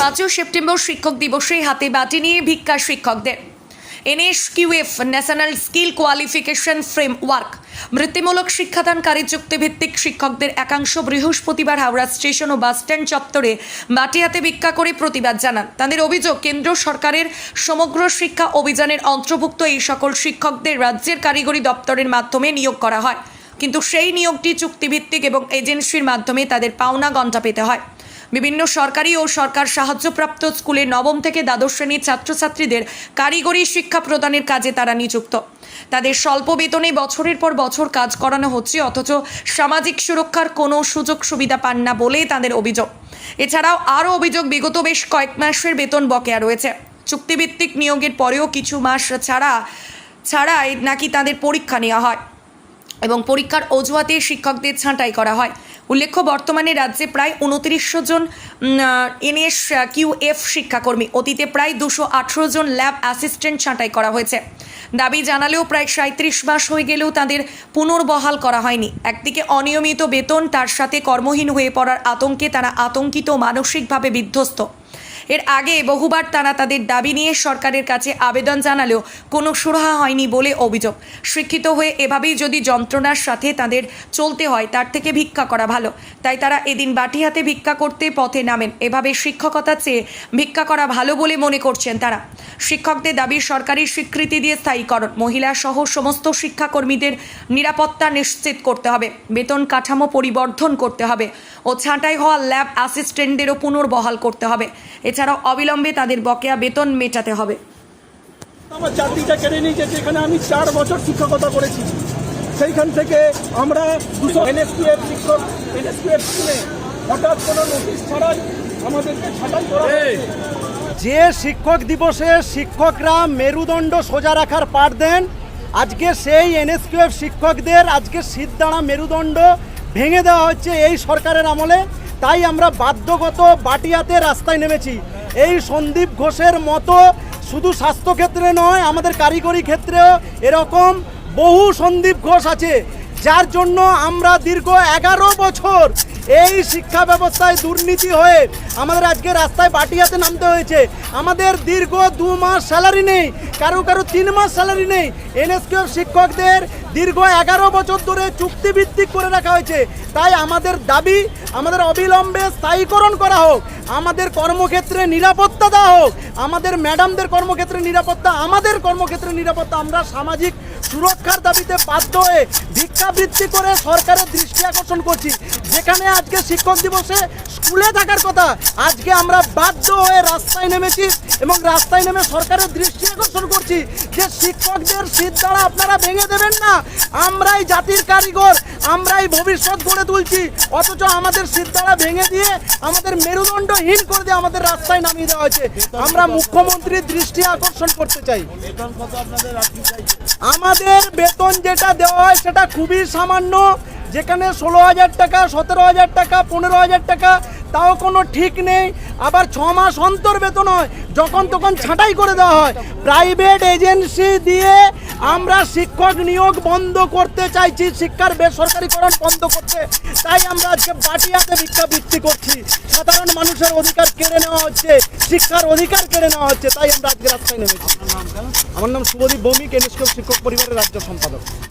পাঁচই সেপ্টেম্বর শিক্ষক দিবসে হাতে বাটি নিয়ে ভিক্ষা শিক্ষকদের। NSQF national skill qualification framework. বৃত্তিমূলক শিক্ষাদানকারী চুক্তিভিত্তিক শিক্ষকদের একাংশ বৃহস্পতিবার হাওড়া স্টেশন ও বাসস্ট্যান্ড চত্বরে বাটি হাতে ভিক্ষা করে প্রতিবাদ জানান। তাদের অভিযোগ, কেন্দ্র সরকারের সমগ্র শিক্ষা অভিযানের অন্তর্ভুক্ত এই সকল শিক্ষকদের রাজ্যের কারিগরি দপ্তরের মাধ্যমে নিয়োগ করা হয়। কিন্তু সেই নিয়োগটি চুক্তিভিত্তিক এবং এজেন্সির মাধ্যমে তাদের পাওনা ঘণ্টা পেতে হয়। বিভিন্ন সরকারি ও সরকার সাহায্যপ্রাপ্ত স্কুলে নবম থেকে দ্বাদশ শ্রেণির ছাত্রছাত্রীদের কারিগরি শিক্ষা প্রদানের কাজে তারা নিযুক্ত। তাদের স্বল্প বেতনে বছরের পর বছর কাজ করানো হচ্ছে, অথচ সামাজিক সুরক্ষার কোনো সুযোগ সুবিধা পান না বলেই তাদের অভিযোগ। এছাড়াও আরও অভিযোগ, বিগত বেশ কয়েক মাসের বেতন বকেয়া রয়েছে। চুক্তিভিত্তিক নিয়োগের পরেও কিছু মাস ছাড়া, ছাড়াই নাকি তাদের পরীক্ষা নেওয়া হয়। এবং পরীক্ষার অজুহাতে শিক্ষকদের ছাঁটাই করা হয়। উল্লেখ্য, বর্তমানে রাজ্যে প্রায় উনত্রিশশো জন এনএস কিউএফ শিক্ষাকর্মী, অতীতে প্রায় দুশো আঠেরো জন ল্যাব অ্যাসিস্ট্যান্ট ছাঁটাই করা হয়েছে। দাবি জানালেও প্রায় সাঁত্রিশ মাস হয়ে গেলেও তাদের পুনর্বহাল করা হয়নি। একদিকে অনিয়মিত বেতন, তার সাথে কর্মহীন হয়ে পড়ার আতঙ্কে তারা আতঙ্কিত মানসিকভাবে বিধ্বস্ত। এর আগে বহুবার তারা তাদের দাবি নিয়ে সরকারের কাছে আবেদন জানালেও কোনো সুরাহা হয়নি বলে অভিযোগ। শিক্ষিত হয়ে এভাবেই যদি যন্ত্রণার সাথে তাদের চলতে হয়, তার থেকে ভিক্ষা করা ভালো। তাই তারা এদিন বাটি হাতে ভিক্ষা করতে পথে নামেন। এভাবে শিক্ষকতা চেয়ে ভিক্ষা করা ভালো বলে মনে করছেন তারা। শিক্ষকদের দাবি সরকারি স্বীকৃতি দিয়ে স্থায়ীকরণ। মহিলা সহ সমস্ত শিক্ষাকর্মীদের নিরাপত্তা নিশ্চিত করতে হবে। বেতন কাঠামো পরিবর্ধন করতে হবে। ও ছাঁটাই হওয়া ল্যাব অ্যাসিস্ট্যান্টদেরও পুনর্বহাল করতে হবে। এছাড়াও অবিলম্বে তাদের বকেয়া বেতন মেটাতে হবে। আমার চাকরিটা কেড়ে নিয়েছে যেখানে আমি চার বছর শিক্ষকতা করেছি। সেইখান থেকে আমরা দুশো এনএসপিএফ শিক্ষক এনএসপিএফ স্কুলে হঠাৎ কোনো নোটিশ ছাড়াই আমাদেরকে ছাঁটাই করা যে শিক্ষক দিবসে শিক্ষকরা মেরুদণ্ড সোজা রাখার পাঠ দেন আজকে সেই এনএসকিউএফ শিক্ষকদের আজকে সিদ্ধারা মেরুদণ্ড ভেঙে দেওয়া হচ্ছে এই সরকারের আমলে। তাই আমরা বাধ্যগত বাটিয়াতে রাস্তায় নেমেছি। এই সন্দীপ ঘোষের মতো শুধু স্বাস্থ্যক্ষেত্রে নয়, আমাদের কারিগরি ক্ষেত্রেও এরকম বহু সন্দীপ ঘোষ আছে, যার জন্য আমরা দীর্ঘ এগারো বছর এই শিক্ষা ব্যবস্থায় দুর্নীতি হয়ে আমাদের আজকে রাস্তায় বাটিয়াতে নামতে হয়েছে। আমাদের দীর্ঘ দু মাস স্যালারি নেই, কারও কারও তিন মাস স্যালারি নেই। এনএসকিউ শিক্ষকদের দীর্ঘ এগারো বছর ধরে চুক্তিভিত্তিক করে রাখা হয়েছে। তাই আমাদের দাবি, আমাদের অবিলম্বে স্থায়ীকরণ করা হোক। আমাদের কর্মক্ষেত্রে নিরাপত্তা দেওয়া হোক। আমাদের ম্যাডামদের কর্মক্ষেত্রে নিরাপত্তা, আমাদের কর্মক্ষেত্রে নিরাপত্তা। আমরা সামাজিক সুরক্ষার দাবিতে বাধ্য হয়ে ভিক্ষাবৃত্তি করে সরকারের দৃষ্টি আকর্ষণ করছি। যেখানে আজকে শিক্ষক দিবসে স্কুলে থাকার কথা আজকে আমরা বাধ্য হয়ে রাস্তায় নেমেছি এবং রাস্তায় নেমে সরকারের দৃষ্টি আকর্ষণ করছি যে শিক্ষকদের শীত দ্বারা আপনারা ভেঙে দেবেন না। আমরাই জাতির কারিগর আমরাই ভবিষ্যৎ গড়ে তুলছি। অথচ আমাদের শীত দ্বারা ভেঙে দিয়ে আমাদের মেরুদণ্ডহীন করে দিয়ে আমাদের রাস্তায় নামিয়ে দেওয়া হয়েছে। আমরা মুখ্যমন্ত্রীর দৃষ্টি আকর্ষণ করতে চাই। আমাদের বেতন যেটা দেওয়া হয় সেটা খুবই সামান্য। যেখানে ষোলো হাজার টাকা, সতেরো হাজার টাকা, পনেরো হাজার টাকা তাও কোনো ঠিক নেই। আবার ছ মাস অন্তর বেতন হয় যখন তখন ছাঁটাই করে দেওয়া হয়। প্রাইভেট এজেন্সি দিয়ে আমরা শিক্ষক নিয়োগ বন্ধ করতে চাইছি শিক্ষার বেসরকারিকরণ বন্ধ করতে। তাই আমরা আজকে বাটিয়াতে ভিক্ষাবৃত্তি করছি। সাধারণ মানুষের অধিকার কেড়ে নেওয়া হচ্ছে শিক্ষার অধিকার কেড়ে নেওয়া হচ্ছে তাই আমরা আজকে রাস্তায় নেমেছি। আমার নাম শুভদীপ ভৌমিক এনএসকে শিক্ষক পরিবারের রাজ্য সম্পাদক।